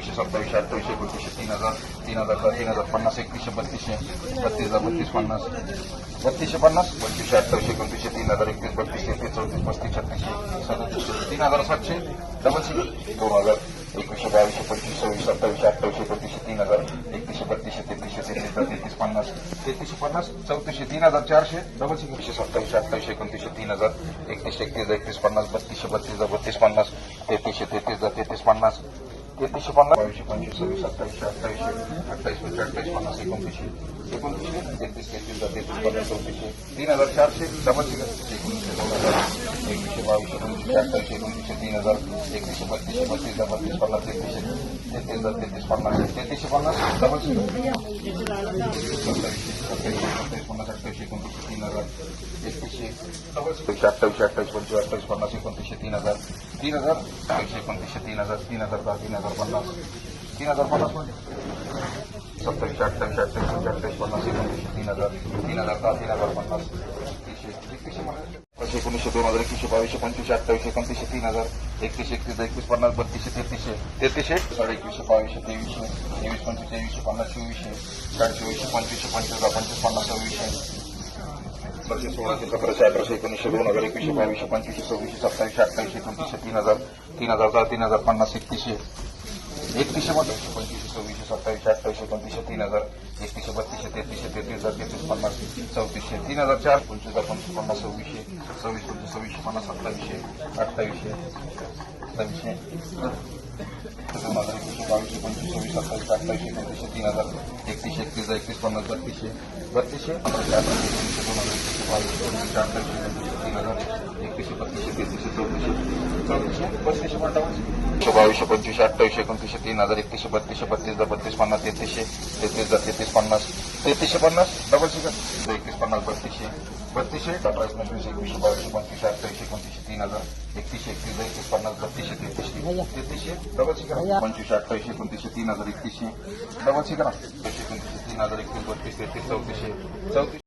एकवीसशे सत्तावीसशे अठ्ठावीसशे एकोणतीसशे तीन हजार तीन हजार दहा तीन हजार पन्नास एकवीसशे बत्तीसशे बत्तीस हजार बत्तीस पन्नास बत्तीसशे पन्नास पंचवीसशे अठ्ठावीसशे एकोणतीसशे तीन हजार एकतीस बत्तीस तेहतीस चौतीस पस्तीस छत्तीसशे सदतीसशे तीन हजार सातशे डबल सिक्स दोन हजार एकवीसशे बावीसशे पंचवीस सव्वीस सत्तावीसशे अठ्ठावीसशे एकोणतीसशे तीन हजार एकतीसशे बत्तीसशे तेहतीसशे तेहतीस तेहतीस पन्नास तेहतीसशे पन्नास चौतीसशे तीन हजार चारशे डबल सिक्स एकशे सत्तावीसशे अठ्ठावीसशे एकोणतीसशे तीन हजार एकतीसशे एकतीस एकतीस पन्नास बत्तीसशे बत्तीस बत्तीस पन्नास तेहतीसशे तेहतीस तेहतीस पन्नास तेहतीसशे पन्नास बावीसशे पंचवीस सव्वीस सत्तावीसशे अठ्ठावीसशे अठ्ठावीस पंचवीस अठ्ठावीस पन्नास एकोणतीसशे एकोणतीसशे तेहतीस तेहतीस तेहतीस पन्नास चौतीसशे तीन हजार चारशे डबल एकोणीसशे दोन हजार एकवीसशे बावीसशे पंचवीसशे अठ्ठावीसशे एकोणतीसशे तीन हजार एकतीसशे बत्तीसशे बत्तीस बत्तीस पन्नास एकतीसशे तेहतीस हजार तेहतीस पन्नास तेहतीसशे पन्नास डबल सत्तावीसशे सत्तावीसशे सत्तावीस पन्नास अठ्ठावीसशे एकोणतीसशे तीन हजार एकतीसशे अठ्ठावीसशे अठ्ठावीस पंचवीस अठ्ठावीस पन्नास एकोणतीसशे तीन हजार तीन हजार एकशे एकोणतीसशे तीन हजार तीन हजार दहा तीन हजार पन्नास तीन हज़ार पन्नास म्हणजे सत्तावीसशे अठ्ठावीसशे अठ्ठावीस पंचवीस अठ्ठावीस पन्नास एकोणतीसशे तीन हज़ार तीन हज़ार दहा तीन हज़ार पन्नास दोन हज़ार एकवीसशे बावीसशे पंचवीसशे अठ्ठावीसशे तीन हज़ार एकतीसशे एकतीस एकवीस पन्नास बत्तीसशे तेहतीसशे तेहतीसशे साडे एकवीसशे बावीसशे तेवीसशे तेवीस पंचवीस तेवीसशे पन्नास चोवीसशे पंचवीसशे पंचवीस हज़ार एकवीसशे बावीसशे पंचवीसशे सव्वीसशे सत्तावीसशे अठ्ठावीसशे तीन हज़ार तीन हज़ार दहा तीन हज़ार पन्नास एकतीसशे एकतीसशे बत्तीसशे पंचवीसशे सव्वीसशे सत्तावीसशे अठ्ठावीसशे एकोणतीसशे तीन हजार एकतीसशे बत्तीसशे तेहतीसशे तेहतीस हजार तेहतीस पन्नास चौतीसशे तीन हजार चार पंचवीस हजार पंचवीस पन्नास सव्वीसशे सव्वीस पंचवीस सव्वीसशे पन्नास सत्तावीसशे अठ्ठावीसशे सव्वीसशे दोन हजार एकवीसशे बावीसशे पंचवीस अठ्ठावीसशे एकोणतीसशे तीन हजार एकतीसशे एकतीस एकतीस पन्नास बत्तीसशे बत्तीसशे अठराशे दोन हजार एकवीसशे तीन हजार एकतीसशे बत्तीसशे तेहतीसशे चौतीसशे चौतीसशे बत्तीसशे पंचावन्न बावीसशे पंचवीसशे अठ्ठावीसशे एकोणतीसशे तीन हजार एकतीसशे बत्तीसशे बत्तीस दहा बत्तीस पन्नास तेहतीसशे तेहतीस हजार तेहतीस पन्नास तेहतीसशे पन्नास डबल सिकन एकतीस पन्नास बत्तीसशे बत्तीसशे अठराशे पंचवीस एकवीसशे बावीसशे पंचवीसशे अठ्ठावीसशे एकोणतीसशे तीन हजार एकतीसशे एकतीस दहा एकतीस पन्नास बत्तीसशे तेहतीसशे तेहतीसशे डबल सिकन पंचवीसशे अठ्ठावीसशे एकोणतीसशे तीन हजार एकतीसशे डबल सिकन एकोणतीसशे तीन हजार एकतीस बत्तीस तेहतीस चौतीसशे चौतीस